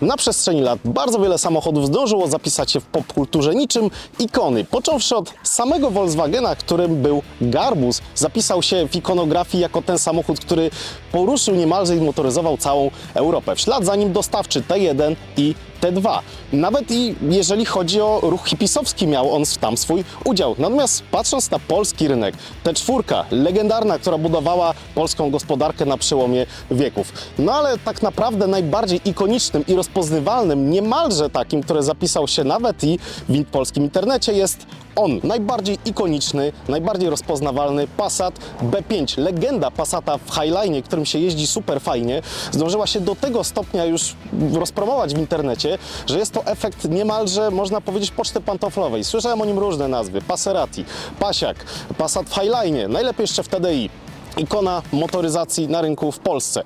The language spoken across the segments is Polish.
Na przestrzeni lat bardzo wiele samochodów zdążyło zapisać się w popkulturze niczym ikony. Począwszy od samego Volkswagena, którym był Garbus, zapisał się w ikonografii jako ten samochód, który poruszył niemalże i motoryzował całą Europę. W ślad za nim dostawczy T1 i T2. Nawet i jeżeli chodzi o ruch hipisowski, miał on tam swój udział. Natomiast patrząc na polski rynek, T4, legendarna, która budowała polską gospodarkę na przełomie wieków. No ale tak naprawdę najbardziej ikonicznym i rozpoznawalnym, niemalże takim, które zapisał się nawet i w polskim internecie, jest on, najbardziej ikoniczny, najbardziej rozpoznawalny Passat B5. Legenda Passata w Highline, którym się jeździ super fajnie, zdążyła się do tego stopnia już rozpromować w internecie, że jest to efekt niemalże, można powiedzieć, poczty pantoflowej. Słyszałem o nim różne nazwy. Passerati, Pasiak, Passat w Highline, najlepiej jeszcze w TDI ikona motoryzacji na rynku w Polsce.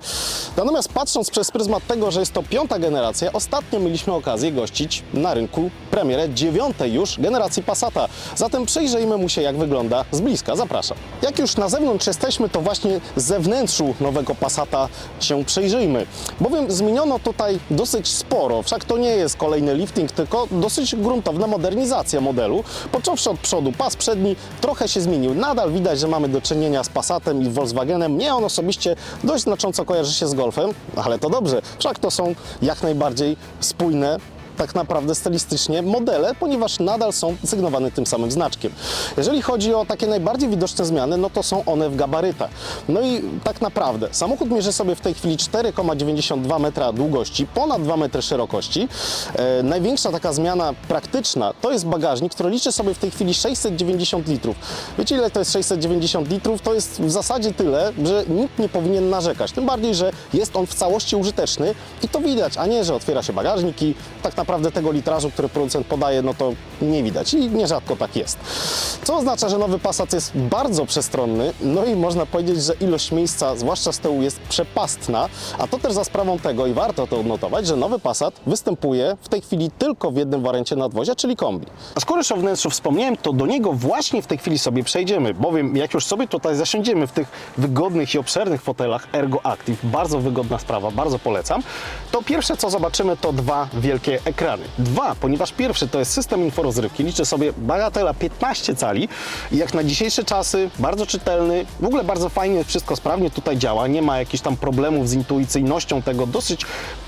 Natomiast patrząc przez pryzmat tego, że jest to piąta generacja, ostatnio mieliśmy okazję gościć na rynku premierę dziewiątej już generacji Passata. Zatem przyjrzyjmy mu się, jak wygląda z bliska. Zapraszam. Jak już na zewnątrz jesteśmy, to właśnie z zewnętrzu nowego Passata się przyjrzyjmy. Bowiem zmieniono tutaj dosyć sporo, wszak to nie jest kolejny lifting, tylko dosyć gruntowna modernizacja modelu. Począwszy od przodu, pas przedni trochę się zmienił. Nadal widać, że mamy do czynienia z Passatem i Volkswagenem. Mnie on osobiście dość znacząco kojarzy się z Golfem, ale to dobrze, wszak to są jak najbardziej spójne tak naprawdę stylistycznie modele, ponieważ nadal są sygnowane tym samym znaczkiem. Jeżeli chodzi o takie najbardziej widoczne zmiany, no to są one w gabarytach. No i tak naprawdę samochód mierzy sobie w tej chwili 4,92 metra długości, ponad 2 metry szerokości. E, największa taka zmiana praktyczna to jest bagażnik, który liczy sobie w tej chwili 690 litrów. Wiecie ile to jest 690 litrów? To jest w zasadzie tyle, że nikt nie powinien narzekać. Tym bardziej, że jest on w całości użyteczny i to widać, a nie, że otwiera się bagażnik i tak naprawdę tego litrażu, który producent podaje, no to nie widać i nierzadko tak jest. Co oznacza, że nowy Passat jest bardzo przestronny, no i można powiedzieć, że ilość miejsca, zwłaszcza z tyłu, jest przepastna, a to też za sprawą tego i warto to odnotować, że nowy Passat występuje w tej chwili tylko w jednym wariancie nadwozia, czyli kombi. A skoro już o wnętrzu wspomniałem, to do niego właśnie w tej chwili sobie przejdziemy, bowiem jak już sobie tutaj zasiądziemy w tych wygodnych i obszernych fotelach Ergo Active, bardzo wygodna sprawa, bardzo polecam, to pierwsze co zobaczymy to dwa wielkie ekrany. Dwa, ponieważ pierwszy to jest system inforozrywki, liczy sobie bagatela 15 cali i jak na dzisiejsze czasy, bardzo czytelny, w ogóle bardzo fajnie, wszystko sprawnie tutaj działa, nie ma jakichś tam problemów z intuicyjnością tego, dosyć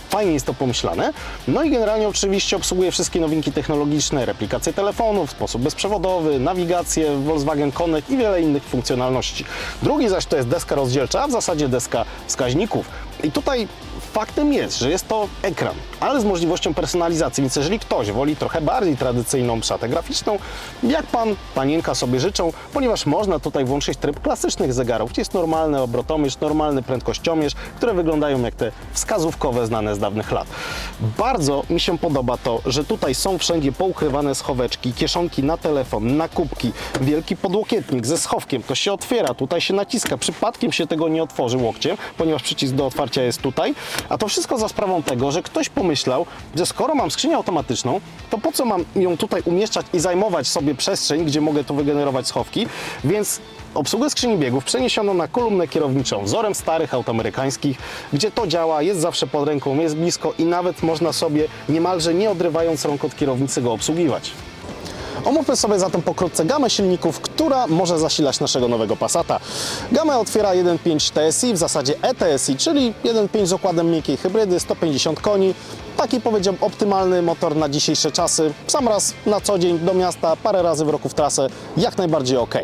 fajnie jest to pomyślane. No i generalnie oczywiście obsługuje wszystkie nowinki technologiczne, replikację telefonów, sposób bezprzewodowy, nawigację, Volkswagen Connect i wiele innych funkcjonalności. Drugi zaś to jest deska rozdzielcza, a w zasadzie deska wskaźników. I tutaj faktem jest, że jest to ekran, ale z możliwością personalizacji, więc jeżeli ktoś woli trochę bardziej tradycyjną szatę graficzną, jak pan, panienka sobie życzą, ponieważ można tutaj włączyć tryb klasycznych zegarów, gdzie jest normalny obrotomierz, normalny prędkościomierz, które wyglądają jak te wskazówkowe znane z dawnych lat. Bardzo mi się podoba to, że tutaj są wszędzie poukrywane schoweczki, kieszonki na telefon, na kubki, wielki podłokietnik ze schowkiem, to się otwiera, tutaj się naciska, przypadkiem się tego nie otworzy łokciem, ponieważ przycisk do otwarcia jest tutaj, a to wszystko za sprawą tego, że ktoś pomyślał, że skoro mam skrzynię automatyczną, to po co mam ją tutaj umieszczać i zajmować sobie przestrzeń, gdzie mogę tu wygenerować schowki, więc Obsługę skrzyni biegów przeniesiono na kolumnę kierowniczą wzorem starych aut amerykańskich, gdzie to działa, jest zawsze pod ręką, jest blisko i nawet można sobie niemalże nie odrywając rąk od kierownicy go obsługiwać. Omówmy sobie zatem pokrótce gamę silników, która może zasilać naszego nowego Passata. Gamę otwiera 1.5 TSI, w zasadzie ETSI, czyli 1.5 z układem miękkiej hybrydy, 150 koni. Taki powiedziałbym optymalny motor na dzisiejsze czasy. Sam raz na co dzień do miasta, parę razy w roku w trasę, jak najbardziej ok.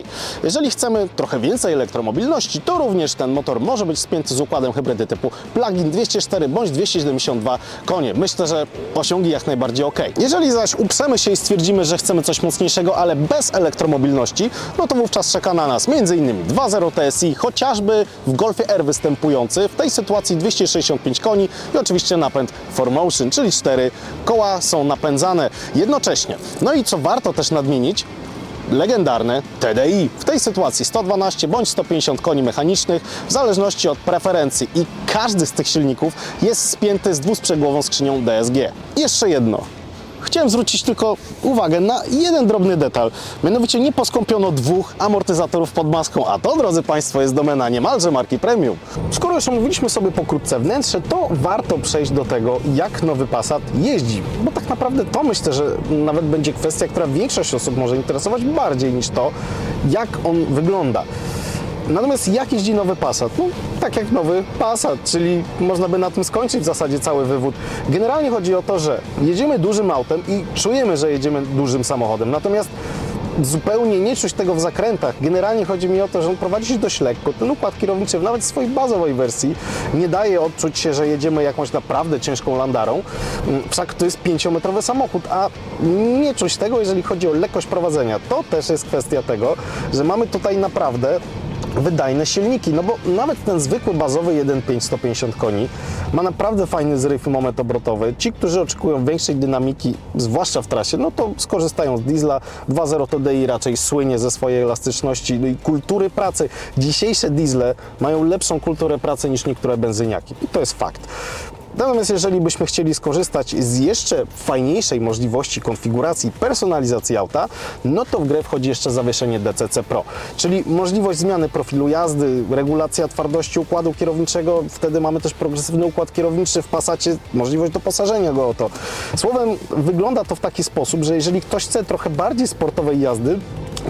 Jeżeli chcemy trochę więcej elektromobilności, to również ten motor może być spięty z układem hybrydy typu plug-in 204 bądź 272 konie. Myślę, że osiągi jak najbardziej ok. Jeżeli zaś uprzemy się i stwierdzimy, że chcemy coś mocniejszego, ale bez elektromobilności, no to wówczas czeka na nas m.in. 2.0 TSI, chociażby w Golfie R występujący, w tej sytuacji 265 koni i oczywiście napęd 4Motion, czyli 4 koła są napędzane jednocześnie. No i co warto też nadmienić, legendarne TDI. W tej sytuacji 112 bądź 150 koni mechanicznych, w zależności od preferencji i każdy z tych silników jest spięty z dwusprzęgłową skrzynią DSG. Jeszcze jedno. Chciałem zwrócić tylko uwagę na jeden drobny detal. Mianowicie nie poskąpiono dwóch amortyzatorów pod maską, a to, drodzy Państwo, jest domena niemalże marki premium. Skoro już omówiliśmy sobie pokrótce wnętrze, to warto przejść do tego, jak nowy Passat jeździ. Bo tak naprawdę to myślę, że nawet będzie kwestia, która większość osób może interesować bardziej niż to, jak on wygląda. Natomiast jak jeździ nowy Passat? No, tak jak nowy Passat, czyli można by na tym skończyć w zasadzie cały wywód. Generalnie chodzi o to, że jedziemy dużym autem i czujemy, że jedziemy dużym samochodem. Natomiast zupełnie nie czuć tego w zakrętach. Generalnie chodzi mi o to, że on prowadzi się dość lekko. Ten układ kierowniczy nawet w swojej bazowej wersji nie daje odczuć się, że jedziemy jakąś naprawdę ciężką landarą. Mm, Wszak to jest pięciometrowy samochód, a nie czuć tego, jeżeli chodzi o lekkość prowadzenia. To też jest kwestia tego, że mamy tutaj naprawdę wydajne silniki, no bo nawet ten zwykły bazowy 1.5 150 koni ma naprawdę fajny zryw i moment obrotowy. Ci, którzy oczekują większej dynamiki, zwłaszcza w trasie, no to skorzystają z diesla. 2.0 TDI raczej słynie ze swojej elastyczności no i kultury pracy. Dzisiejsze diesle mają lepszą kulturę pracy niż niektóre benzyniaki i to jest fakt. Natomiast jeżeli byśmy chcieli skorzystać z jeszcze fajniejszej możliwości konfiguracji, personalizacji auta, no to w grę wchodzi jeszcze zawieszenie DCC Pro, czyli możliwość zmiany profilu jazdy, regulacja twardości układu kierowniczego, wtedy mamy też progresywny układ kierowniczy w Passacie, możliwość doposażenia go o to. Słowem, wygląda to w taki sposób, że jeżeli ktoś chce trochę bardziej sportowej jazdy,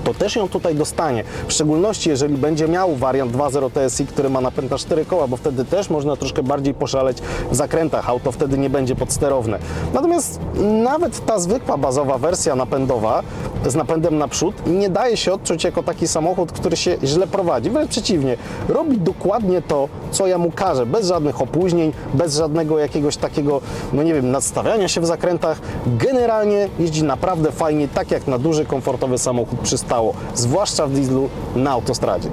to też ją tutaj dostanie. W szczególności jeżeli będzie miał wariant 2.0 TSI, który ma napęd na 4 koła, bo wtedy też można troszkę bardziej poszaleć w zakrętach. Auto wtedy nie będzie podsterowne. Natomiast nawet ta zwykła bazowa wersja napędowa z napędem naprzód nie daje się odczuć jako taki samochód, który się źle prowadzi. Wręcz przeciwnie, robi dokładnie to, co ja mu każę, bez żadnych opóźnień, bez żadnego jakiegoś takiego, no nie wiem, nadstawiania się w zakrętach. Generalnie jeździ naprawdę fajnie, tak jak na duży, komfortowy samochód przystało, zwłaszcza w dieslu na autostradzie.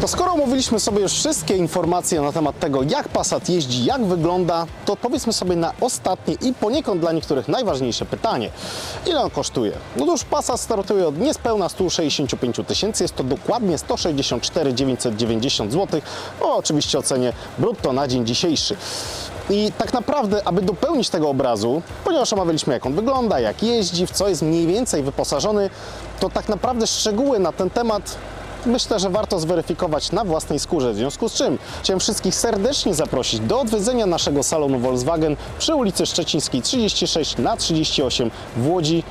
To skoro omówiliśmy sobie już wszystkie informacje na temat tego, jak Passat jeździ, jak wygląda, to odpowiedzmy sobie na ostatnie i poniekąd dla niektórych najważniejsze pytanie. Ile on kosztuje? No już Passat startuje od niespełna 165 tysięcy, jest to dokładnie 164 990 zł, o oczywiście ocenie brutto na dzień dzisiejszy. I tak naprawdę, aby dopełnić tego obrazu, ponieważ omawialiśmy jak on wygląda, jak jeździ, w co jest mniej więcej wyposażony, to tak naprawdę szczegóły na ten temat myślę, że warto zweryfikować na własnej skórze. W związku z czym chciałem wszystkich serdecznie zaprosić do odwiedzenia naszego salonu Volkswagen przy ulicy Szczecińskiej 36 na 38 w Łodzi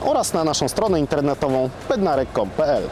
oraz na naszą stronę internetową bednarek.pl.